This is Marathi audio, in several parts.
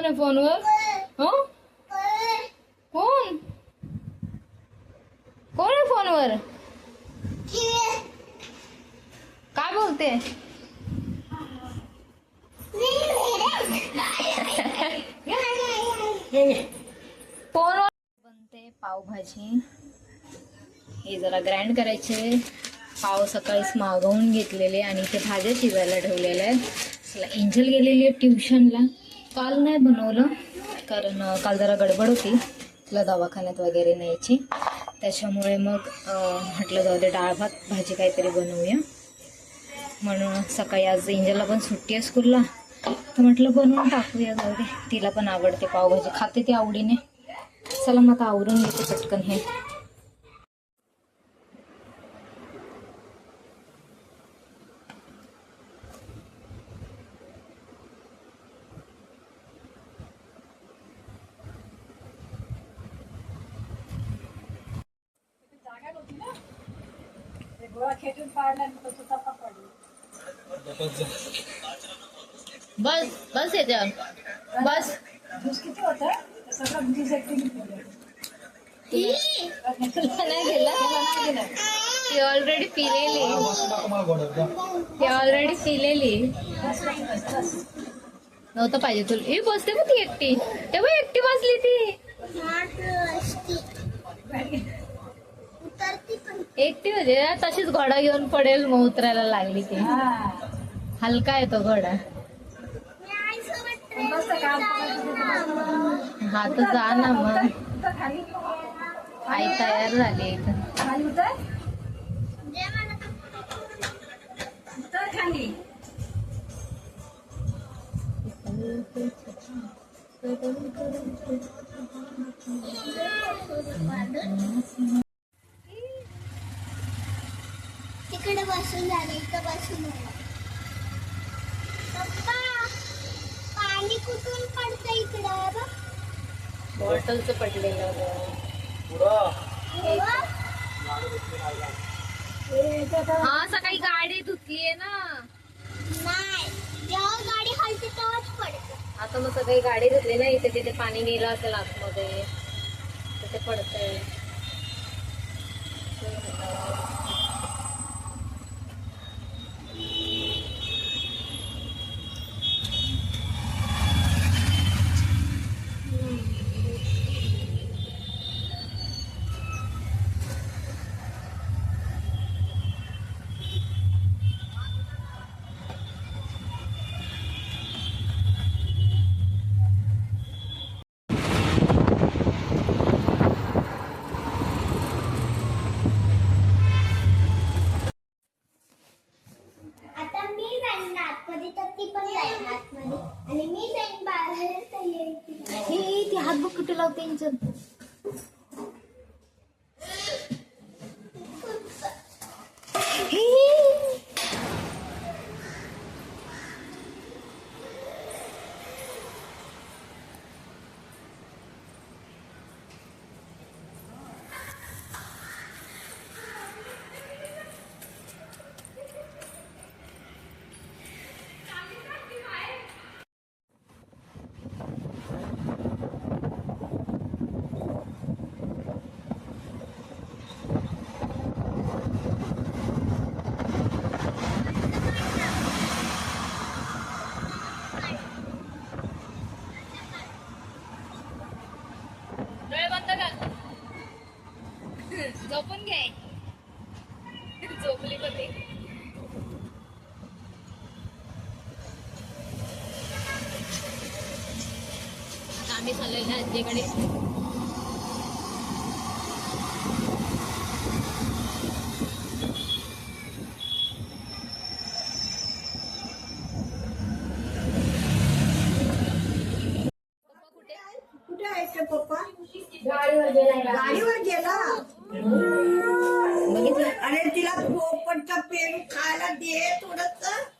कोण आहे फोनवर हो कोण कोण आहे फोनवर काय बोलते फोनवर बनते पावभाजी हे जरा ग्राइंड करायचे. पाव सकाळीच मागवून घेतलेले आणि ते भाज्या शिजायला ठेवलेल्या आहेत. एंजल गेलेली आहे ट्युशनला काल नाही बनवलं कारण काल जरा गडबड होती. तिला दवाखान्यात वगैरे न्यायची. त्याच्यामुळे मग म्हटलं जाऊ दे डाळ भात भाजी काहीतरी बनवूया. म्हणून सकाळी आज इंजलला पण सुट्टी आहे स्कूलला. तर म्हटलं बनवून टाकूया जाऊ दे. तिला पण आवडते पावभाजी. खाते ती आवडीने. चला मग आता आवरून घेते पटकन हे. बस बस याच्यावर बस. तुला नाही ती ऑलरेडी पिलेली. ती ऑलरेडी पिलेली. नव्हतं पाहिजे तुला. ही बसते का ती एकटी? तेव्हा एकटी बसली ती. एकटी म्हणजे तशीच घोडा घेऊन पडेल मग उतरायला लागली ती. हलका आहे तो घोडा. हा तर जा ना मग. आई तयार झाली इथं. बसून झालं इथं बसून पप्पा पाणी कुठून पडतं इकडं? बघ. बॉटलचं पडलेलं हा सकाळी गाडी धुतलीये ना. नाही जेव्हा गाडी हलते तेव्हाच पडतं. आता मग सगळी गाडी धुतली ना इथे तिथे पाणी गेलं असेल आतमध्ये. तिथे पडतंय आता मी जाईन आतमध्ये तर ती पण जाईल आतमध्ये आणि मी जाईन बाहेर तर येईल ती. हे ती हात बघ कुठे लावते इंचन डोळे बंद कर झोपून घे झोपली पण ती. आता आम्ही चाललोय ना आजीकडे. कुठे? आहे ते पप्पा? गाडीवर गेला? अरे तिला पोपटचा पेरू खायला दे थोडस.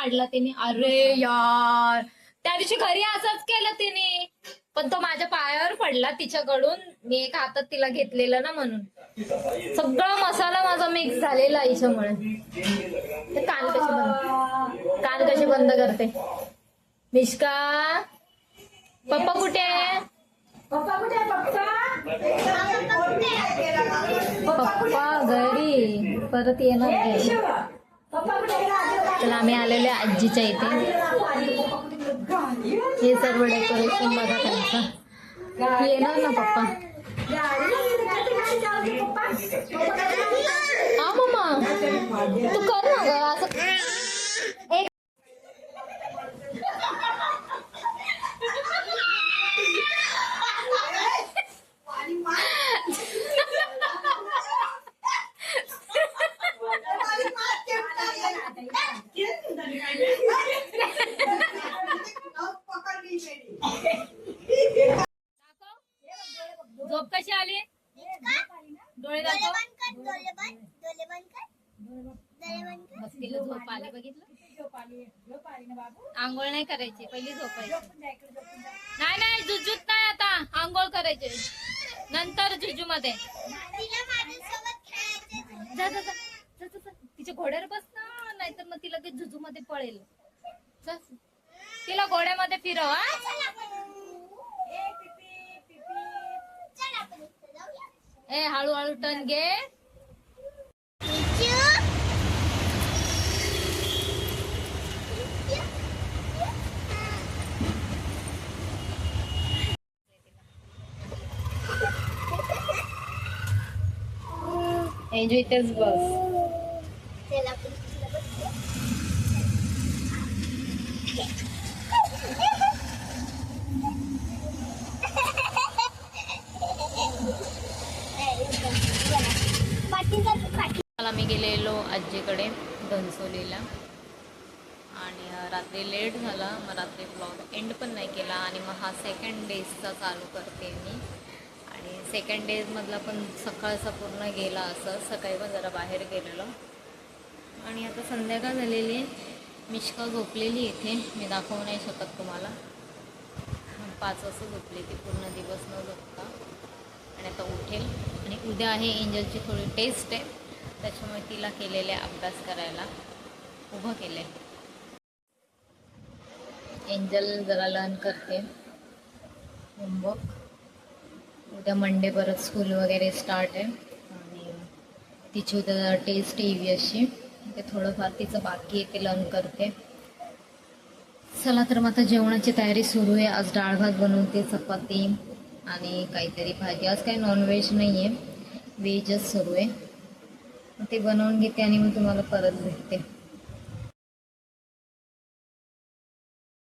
पाडला तिने. अरे यार. त्या दिवशी घरी असंच केलं तिने. पण तो माझ्या पायावर पडला तिच्याकडून. मी एक हातात तिला घेतलेलं ना म्हणून. सगळा मसाला माझा मिक्स झालेला हिच्यामुळे ते कान कसे बंद कान कसे बंद करते. मिष्का पप्पा कुठे आहे? पप्पा कुठे पप्पा? पप्पा घरी. परत येणार नाही शिवा. पप्पा कुठे आहे? राजू, तर आम्ही आलेले आजीच्या इथे. हे सर्व डेकोरेशन बघा त्यांचं. येणार ना पप्पा? हा मम्मा तू कर ना असं एक आणि मार. आणि मार, केवढा आहे? पकडली मेली. झोप कशी आली डोळे दाखव. बंद कर डोळे बंद डोळे बंद कर. डोळे बंद कर बस तिला झोप आली बघितलं आंघोळ नाही करायची पहिली झोपायची नाही नाही जुजूत नाही आता. आंघोळ करायचे. नंतर जुजू मध्ये तिला माझ्यासोबत खेळायचं जा जा जा. जा, जा, जा. तिच्या घोड्यावर बस ना नाहीतर मग तिला ते जुजू मध्ये पळेल. जा. तिला घोड्यामध्ये फिरव हा चल आपण चल आपण इथं जाऊया ए हळूहळू टन घे. एन्जॉय इथेच बस मला मी गेलेलो आजीकडे घनसोलीला आणि रात्री लेट झाला. मग रात्री ब्लॉग एंड पण नाही केला. आणि मग हा सेकंड डेजचा चालू करते मी. आणि सेकंड डेजमधला पण सकाळचा पूर्ण गेला असं. सकाळी पण जरा बाहेर गेलेलो. आणि आता संध्याकाळ झालेली आहे. मिश्का झोपलेली इथे. मी दाखवू नाही शकत तुम्हाला. पाच वाजता झोपली ती. पूर्ण दिवस न झोपता. आणि आता उठेल. आणि उद्या आहे एंजलची थोडी टेस्ट आहे. त्याच्यामुळे तिला केलेले अभ्यास करायला उभं केलं. आहे एंजल जरा लर्न करते. होमवर्क. उद्या मंडे परत स्कूल वगैरे स्टार्ट आहे. आणि तिची उद्या टेस्ट ई व्ही अशी. ते थोडंफार तिचं बाकी आहे ते लर्न करते. चला तर मग आता जेवणाची तयारी सुरू आहे. आज डाळ भात बनवते चपाती. आणि काहीतरी भाजी. आज काही नॉनव्हेज नाही आहे व्हेजच सुरू आहे. ते बनवून घेते आणि मग तुम्हाला परत भेटते.